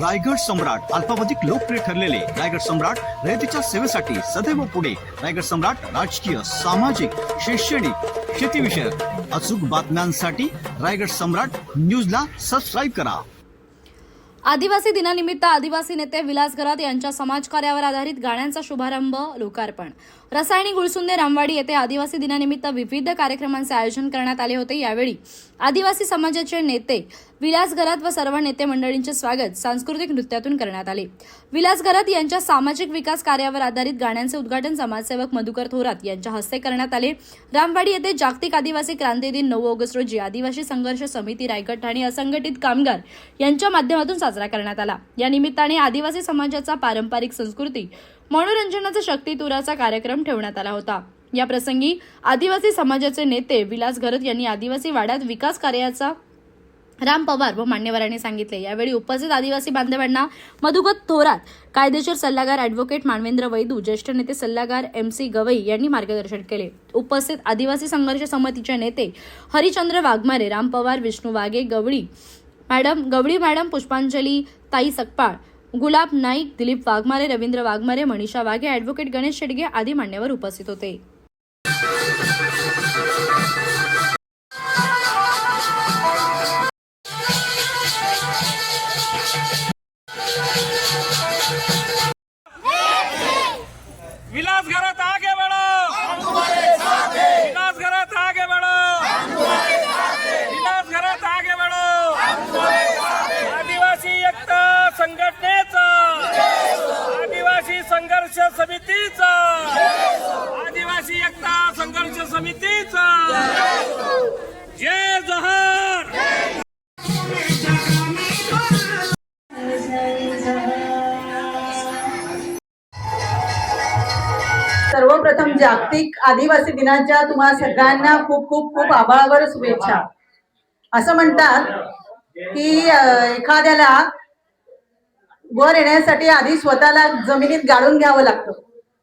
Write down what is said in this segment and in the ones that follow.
रायगड सम्राट अल्पावधिक लोकप्रिय ठरलेले रायगड सम्राट रयतेच्या सेवेसाठी सदैव पुढे. रायगड सम्राट राजकीय सामाजिक शैक्षणिक शेतीविषयक अचूक बातम्यांसाठी रायगड सम्राट न्यूजला सबस्क्राईब करा. आदिवासी दिनानिमित्त आदिवासी नेते विलास गरात यांच्या समाजकार्यावर आधारित गाण्यांचा शुभारंभ लोकार्पण. रसायनी गुळसुंदे रामवाडी येथे आदिवासी दिनानिमित्त विविध कार्यक्रमांचे आयोजन करण्यात आले होते. यावेळी आदिवासी समाजाचे नेते विलासगरात व सर्व नेते मंडळींचे स्वागत सांस्कृतिक नृत्यातून करण्यात आले. विलासगरात यांच्या सामाजिक विकास कार्यावर आधारित गाण्यांचे उद्घाटन समाजसेवक मधुकर थोरात यांच्या हस्ते करण्यात आले. रामवाडी येथे जागतिक आदिवासी क्रांती दिन नऊ ऑगस्ट रोजी आदिवासी संघर्ष समिती रायगड ठाणे असंघटित कामगार यांच्या माध्यमातून साजरा करण्यात आला. या निमित्ताने आदिवासी समाजाचा पारंपरिक संस्कृती मनोरंजनाचा शक्तीतुराचा कार्यक्रम ठेवण्यात आला होता. या प्रसंगी आदिवासी समाजाचे नेते विलास घरत यांनी आदिवासी वाड्यात विकास कार्याचा राम पवार व मान्यवरांनी सांगितले. यावेळी उपस्थित आदिवासी बांधवांना मधुगत थोरात कायदेशीर सल्लागार अॅडव्होकेट मानवेंद्र वैदू ज्येष्ठ नेते सल्लागार एम सी गवई यांनी मार्गदर्शन केले. उपस्थित आदिवासी संघर्ष समितीचे नेते Harichandra Waghmare Ram Pawar Vishnu Waghe Gawali madam Gawali madam Pushpanjali Tai Sakpal Gulab Naik Dilip Waghmare Ravindra Waghmare Manisha Waghe advocate Ganesh Shedge आदी मान्यवर उपस्थित होते. जागतिक आदिवासी दिनाच्या तुम्हा सगळ्यांना खूप खूप खूप आभाळावर शुभेच्छा. असं म्हणतात की एखाद्याला वर येण्यासाठी आधी स्वतःला जमिनीत गाळून घ्यावं लागतं.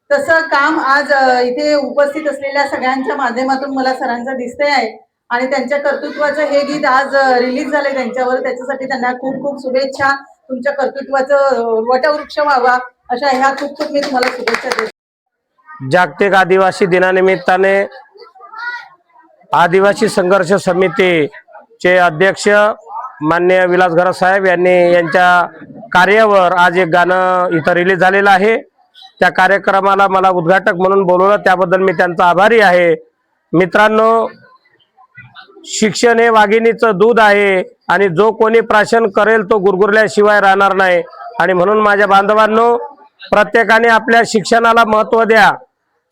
तसं काम आज इथे उपस्थित असलेल्या सगळ्यांच्या माध्यमातून मला सरांचं दिसतंय आहे. आणि त्यांच्या कर्तृत्वाचं हे गीत आज रिलीज झालंय त्यांच्यावर. त्याच्यासाठी त्यांना खूप खूप शुभेच्छा. तुमच्या कर्तृत्वाचं वटवृक्ष व्हावा. अशा ह्या खूप खूप मी तुम्हाला शुभेच्छा देते. जागतिक आदिवासी दिनानिमित्ताने आदिवासी संघर्ष समितीचे अध्यक्ष मान्य विलास घरा साहेब यांनी यांच्या कार्यावर आज एक गाणं इथं रिलीज झालेलं आहे. त्या कार्यक्रमाला मला उद्घाटक म्हणून बोलवलं. त्याबद्दल मी त्यांचा आभारी आहे. मित्रांनो शिक्षण हे वाघिणीचं दूध आहे आणि जो कोणी प्राशन करेल तो गुरगुरल्याशिवाय राहणार नाही. आणि म्हणून माझ्या बांधवांनो प्रत्येकाने आपल्या शिक्षणाला महत्त्व द्या.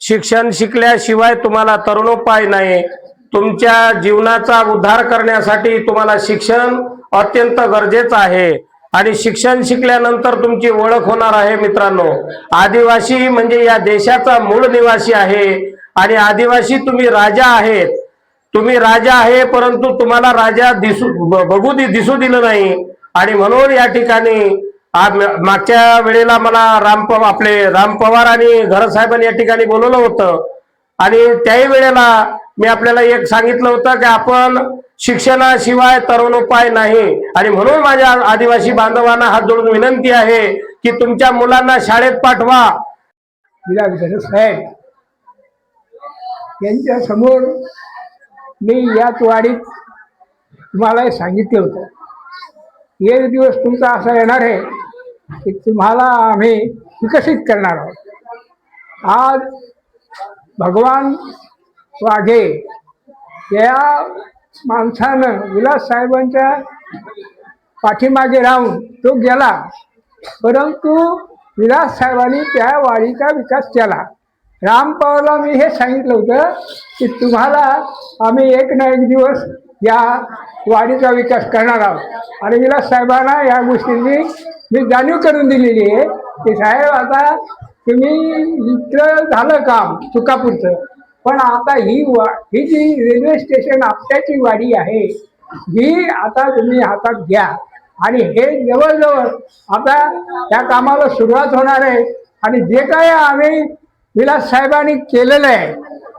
शिक्षण शिकल्याशिवाय तुम्हाला तरुणोपाय नाही. तुमच्या जीवनाचा उद्धार करण्यासाठी तुम्हाला शिक्षण अत्यंत गरजेचं आहे. आणि शिक्षण शिकल्यानंतर तुमची ओळख होणार आहे मित्रांनो. आदिवासी म्हणजे या देशाचा मूळ निवासी आहे. आणि आदिवासी तुम्ही राजा आहेत. तुम्ही राजा आहे परंतु तुम्हाला राजा दिसू ब- बघू दिसू दिलं नाही. आणि म्हणून या ठिकाणी आज मागच्या वेळेला मला राम आपले राम पवार आणि घरत साहेबांनी या ठिकाणी बोलवलं होतं. आणि त्याही वेळेला मी आपल्याला एक सांगितलं होतं की आपण शिक्षणाशिवाय तरुणोपाय नाही. आणि म्हणून माझ्या आदिवासी बांधवांना हात जोडून विनंती आहे की तुमच्या मुलांना शाळेत पाठवा. साहेब यांच्या समोर मी याच वाडीत तुम्हाला सांगितलं होतं. एक दिवस तुमचा असा येणार आहे की तुम्हाला आम्ही विकसित करणार आहोत. आज भगवान वाघे या माणसानं विलास साहेबांच्या पाठीमागे राहून तो गेला परंतु विलास साहेबांनी त्या वाडीचा विकास केला. राम पवारला मी हे सांगितलं होतं की तुम्हाला आम्ही एक ना एक दिवस या वाडीचा विकास करणार आहोत. आणि विलास साहेबांना या गोष्टींनी मी जाणीव करून दिलेली आहे की साहेब आता तुम्ही इथं झालं काम चुकापूरचं पण आता ही वा ही जी रेल्वे स्टेशन आपल्याची वाडी आहे ही आता तुम्ही हातात घ्या. आणि हे जवळजवळ आता त्या कामाला सुरुवात होणार आहे. आणि जे काय आम्ही विलास साहेबांनी केलेलं आहे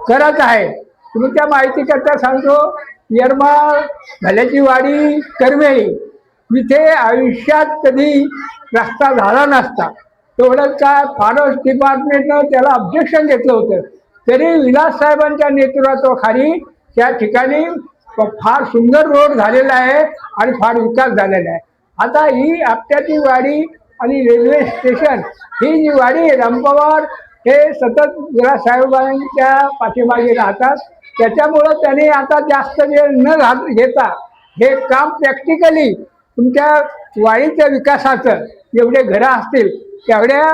करत आहे तुम्ही त्या माहितीकरता सांगतो यरमाळ भल्याची वाडी करवेळी जिथे आयुष्यात कधी रस्ता झाला नसता तेवढंच काय फॉरेस्ट डिपार्टमेंटनं त्याला ऑब्जेक्शन घेतलं होतं. तरी विलास साहेबांच्या नेतृत्वाखाली त्या ठिकाणी फार सुंदर रोड झालेला आहे आणि फार विकास झालेला आहे. आता ही आपट्याची वाडी आणि रेल्वे स्टेशन ही जी वाडी आहे रामपवार हे सतत विलास साहेबांच्या पाठीमागे राहतात. त्याच्यामुळं त्यांनी आता जास्त वेळ न घात घेता हे काम प्रॅक्टिकली तुमच्या वाडीच्या विकासाचं जेवढे घरं असतील तेवढ्या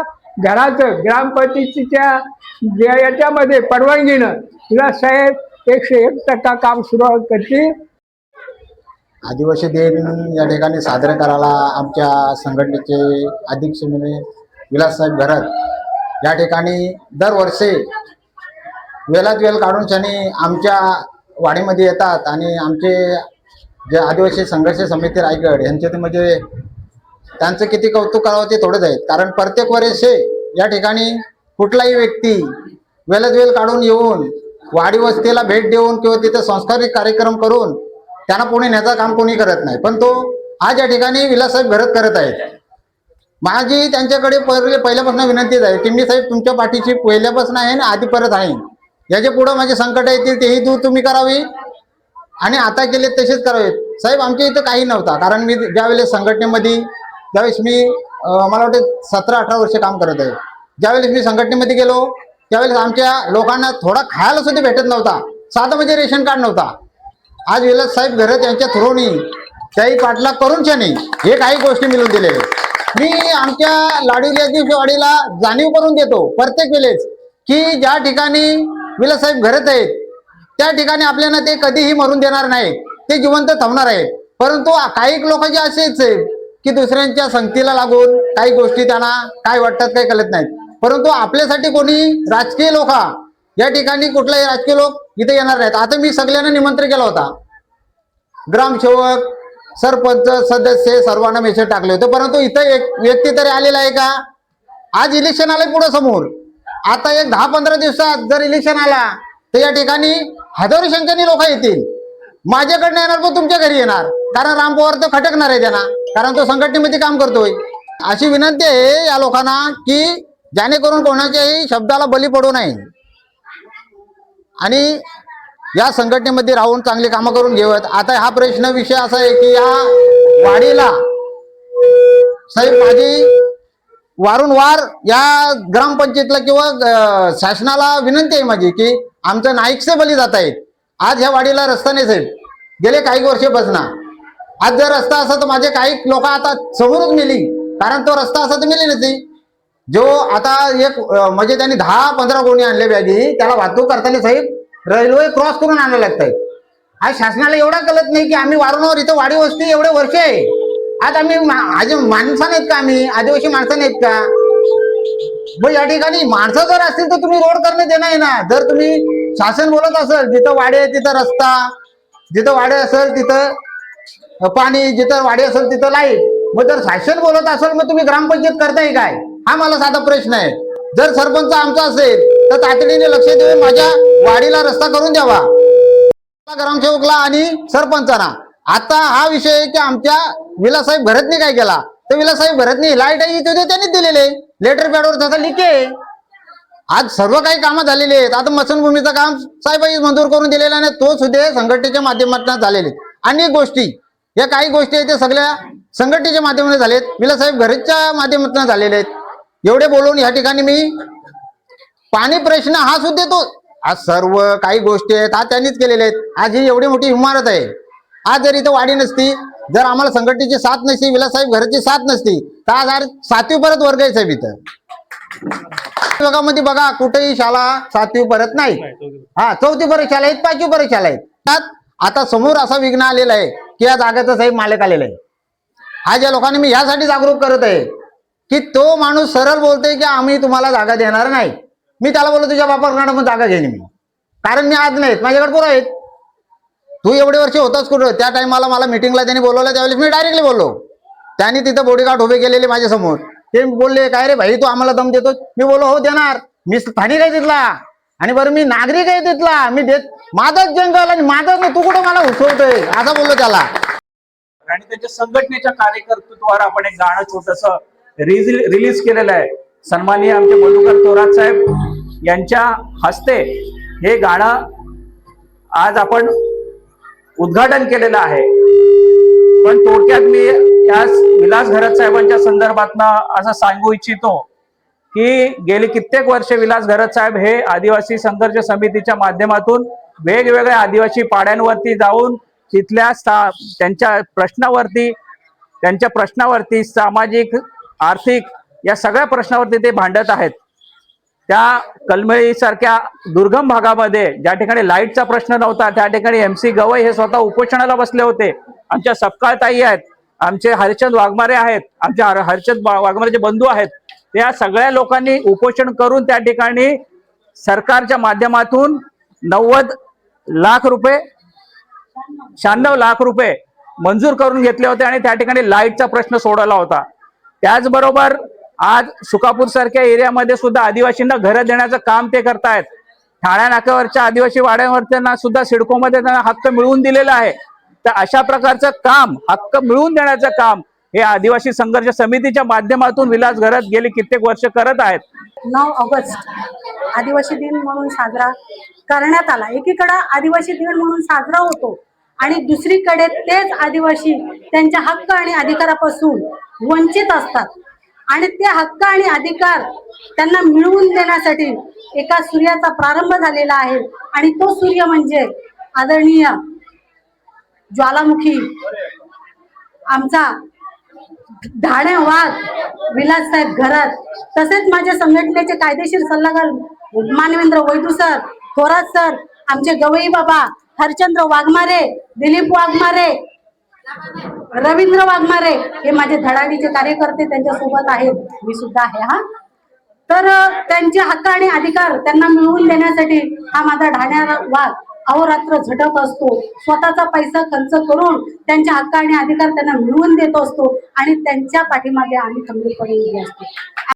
घराचं ग्रामपंचायतीच्या याच्यामध्ये परवानगीनं विलास साहेब एकशे एक टक्का काम सुरू करतील. आदिवासी दिन या ठिकाणी साजरा करायला आमच्या संघटनेचे अध्यक्ष म्हणून विलाससाहेब घरत या ठिकाणी दरवर्षी वेळात वेळ काढून त्यांनी आमच्या वाडीमध्ये येतात आणि आमचे जे आदिवासी संघर्ष समिती रायगड यांचे ते म्हणजे त्यांचं किती कौतुक करावं ते थोडंच आहे. कारण प्रत्येक वर्षे या ठिकाणी कुठलाही व्यक्ती वेलच वेल काढून येऊन वाडी वस्तीला भेट देऊन किंवा तिथे सांस्कृतिक कार्यक्रम करून त्यांना पुणे न्यायचं काम कोणी करत नाही. पण तो आज या ठिकाणी विलाससाहेब घरत करत आहेत. माझी त्यांच्याकडे पहिले पहिल्यापासून विनंतीच आहे की मी साहेब तुमच्या पाठीची पहिल्यापासून आहे आणि आधी परत आहे. याच्या पुढं माझे संकट येतील तेही दूर तुम्ही करावी. आणि आता केले तसेच करावेत साहेब आमच्या इथं काही नव्हता. कारण मी ज्यावेळेस संघटनेमध्ये ज्यावेळेस मी मला वाटतं सतरा अठरा वर्ष काम करत आहे. ज्यावेळेस मी संघटनेमध्ये गेलो त्यावेळेस आमच्या लोकांना थोडा खायला सुद्धा भेटत नव्हता. साधं म्हणजे रेशन कार्ड नव्हता. आज विलास साहेब घरत यांच्या थ्रोनी त्याही पाठलाग करून नाही हे काही गोष्टी मिळून दिले मी आमच्या लाडील्या वाडीला जाणीव करून देतो प्रत्येक वेळेस की ज्या ठिकाणी विलास साहेब घरत आहेत त्या ठिकाणी आपल्याला ते कधीही मरून देणार नाही ते जिवंत थांबणार आहेत. परंतु काही लोकांचे असेच आहे की दुसऱ्यांच्या संगतीला लागून काही गोष्टी त्यांना काय वाटतात काही कळत नाहीत. परंतु आपल्यासाठी कोणी राजकीय लोक या ठिकाणी कुठलाही राजकीय लोक इथे येणार नाहीत. आता मी सगळ्यांना निमंत्रण केला होता. ग्रामसेवक सरपंच सदस्य सर्वांना मेसेज टाकले होते. परंतु इथं एक व्यक्ती तरी आलेला आहे का? आज इलेक्शन आलंय पुढे समोर. आता एक दहा पंधरा दिवसात जर इलेक्शन आला तर या ठिकाणी हजारो संख्येने लोक येतील. माझ्याकडनं येणार पण तुमच्या घरी येणार. कारण राम पवार तर खटकणार आहे त्यांना. कारण तो संघटनेमध्ये काम करतोय. अशी विनंती आहे या लोकांना की जेणेकरून कोणाच्याही शब्दाला बली पडू नये. आणि या संघटनेमध्ये राहून चांगली कामं करून घेवत आता हा प्रश्न विषय असा आहे की या वाडीला साहेब माझी वारंवार या ग्रामपंचायतला किंवा शासनाला विनंती आहे माझी की आमचं नाईकसे बली जात आहेत. आज ह्या वाडीला रस्ता नाही साहेब. गेले काही वर्ष बसना आज जर रस्ता असा तर माझे काही लोक आता समोरच मिली. कारण तो रस्ता असा तर मिली नसती जो आता एक म्हणजे त्यांनी दहा पंधरा कोणी आणले बॅगी त्याला वाहतूक करताना साहेब रेल्वे क्रॉस करून आणायला लागतंय आज शासनाला एवढा कळत नाही की आम्ही वारंवार इथं वाडी वस्ती एवढे वर्ष आहे. आज आम्ही आज माणसं नाहीत का आम्ही? आदिवासी माणसाने आहेत का? मग या ठिकाणी माणसं जर असतील तर तुम्ही रोड करणे देणार आहे ना. जर तुम्ही शासन बोलत असेल जिथं वाडे आहे तिथं रस्ता जिथं वाडे असेल तिथं पाणी जिथं वाडी असेल तिथं लाइट. मग जर शासन बोलत असेल मग तुम्ही ग्रामपंचायत करताय काय? हा मला साधा प्रश्न आहे. जर सरपंच आमचा असेल तर तातडीने लक्ष देऊन माझ्या वाडीला रस्ता करून द्यावा. ग्रामसेवकला आणि सरपंचांना. आता हा विषय आहे की आमच्या विलासाहेब भरतने काय केला? तर विलासाहेब भरतने लाइट आहे त्यांनीच दिलेले लेटर पॅडवर तसा लिखे. आज सर्व काही कामं झालेली आहेत. आता मसनभूमीचं काम साहेबाई मंजूर करून दिलेलं आहे तो सुद्धा संघटनेच्या माध्यमातून झालेले आणि अनेक गोष्टी. या काही गोष्टी आहेत त्या सगळ्या संघटनेच्या माध्यमातून झालेत. विलासाहेब घरच्या माध्यमातून झालेले आहेत. एवढे बोलून या ठिकाणी मी पाणी प्रश्न हा सुद्धा तो आज सर्व काही गोष्टी आहेत. हा त्यांनीच केलेल्या आहेत. आज ही एवढी मोठी इमारत आहे. आज जर इथं वाढी नसती जर आम्हाला संघटनेची साथ नसती विलासाहेब घराची साथ नसती आज आज सातवी परत वर्ग आहे साहेब इथं. विभागामध्ये बघा कुठेही शाळा सातवी परत नाही. हा चौथी परत शाळा आहेत पाचवी परत शाळा आहेत. आता समोर असा विघ्न आलेला आहे की या जागेचा साहेब मालक आलेला आहे. आज या लोकांनी मी यासाठी जागरूक करत आहे की तो माणूस सरळ बोलतोय की आम्ही तुम्हाला जागा देणार नाही. मी त्याला बोलतो तुझ्या बापाकडनं पण जागा घेईन मी. कारण मी आज नाहीत माझ्याकडे पुरं आहेत. तू एवढे वर्ष होताच कुठं? त्या टायमाला मला मिटिंगला त्यांनी बोलवलं त्यावेळेस मी डायरेक्टली बोललो. त्यांनी तिथं बॉडीगार्ड उभे केलेले माझ्यासमोर ते बोलले काय रे भाई तू आम्हाला दम देतो मी बोलो हो देणार. मी स्थानिक आहे तिथला. आणि बरं मी नागरिक आहे तिथला. मी देत माझाच जंगल आणि माझाच तू कुठं मला उठवतोय? असं बोललो त्याला. आणि त्याच्या संघटनेच्या कार्यकर्तृत्वावर आपण एक गाणं छोटस रिलीज केलेलं आहे. सन्माननीय आमचे मधुकर थोरात साहेब यांच्या हस्ते हे गाणं आज आपण उद्घाटन केलेलं आहे. पण थोडक्यात मी या विलास घरत साहेबांच्या संदर्भातनं असं सांगू इच्छितो की गेली कित्येक वर्षे विलास घरत साहेब हे आदिवासी संघर्ष समितीच्या माध्यमातून वेगवेगळ्या आदिवासी पाड्यांवरती जाऊन तिथल्या सा- त्यांच्या प्रश्नावरती त्यांच्या प्रश्नावरती सामाजिक आर्थिक या सगळ्या प्रश्नावरती ते भांडत आहेत. त्या कलमळी सारख्या दुर्गम भागामध्ये ज्या ठिकाणी लाईटचा प्रश्न नव्हता त्या ठिकाणी एम सी गवई हे स्वतः उपोषणाला बसले होते. आमच्या सपकाळताई आहेत आमचे हरिचंद वाघमारे आहेत आमच्या हर- हरिचंद वाघमारेचे बंधू आहेत. त्या सगळ्या लोकांनी उपोषण करून त्या ठिकाणी सरकारच्या माध्यमातून नव्वद लाख रुपये शहाण्णव लाख रुपये मंजूर करून घेतले होते आणि त्या ठिकाणी लाईटचा प्रश्न सोडवला होता. त्याचबरोबर आज सुकापूर सारख्या एरियामध्ये सुद्धा आदिवासींना घरं देण्याचं काम ते करतायत. ठाण्या नाक्यावरच्या आदिवासी वाड्यांवरच्यांना सुद्धा सिडकोमध्ये त्यांना हक्क मिळवून दिलेला आहे. तर अशा प्रकारचं काम हक्क मिळवून देण्याचं काम हे आदिवासी संघर्ष समितीच्या माध्यमातून विलास घरात गेली कित्येक वर्ष करत आहेत. नऊ ऑगस्ट आदिवासी दिन म्हणून साजरा करण्यात आला. एकीकडे आदिवासी दिन म्हणून साजरा होतो आणि दुसरीकडे तेच आदिवासी त्यांच्या हक्क आणि अधिकारापासून वंचित असतात. आणि ते हक्क आणि अधिकार त्यांना मिळवून देण्यासाठी एका सूर्याचा प्रारंभ झालेला आहे. आणि तो सूर्य म्हणजे आदरणीय ज्वालामुखी. आमचा धाणे वाघ विलास साहेब घरात. तसेच माझ्या संघटनेचे कायदेशीर सल्लागार मानवेंद्र वैदू सर थोरात सर आमचे गवई बाबा हरचंद्र वाघमारे दिलीप वाघमारे रवींद्र वाघमारे हे माझे धडाडीचे कार्यकर्ते त्यांच्यासोबत आहेत. मी सुद्धा आहे हा. तर त्यांचे हक्क आणि अधिकार त्यांना मिळवून देण्यासाठी हा माझा ढाण्या वाघ अहोरात्र झटत असतो. स्वतःचा पैसा खर्च करून त्यांच्या हक्क आणि अधिकार त्यांना मिळवून देत असतो आणि त्यांच्या पाठीमागे आम्ही खंबीरपणे उभे असतो.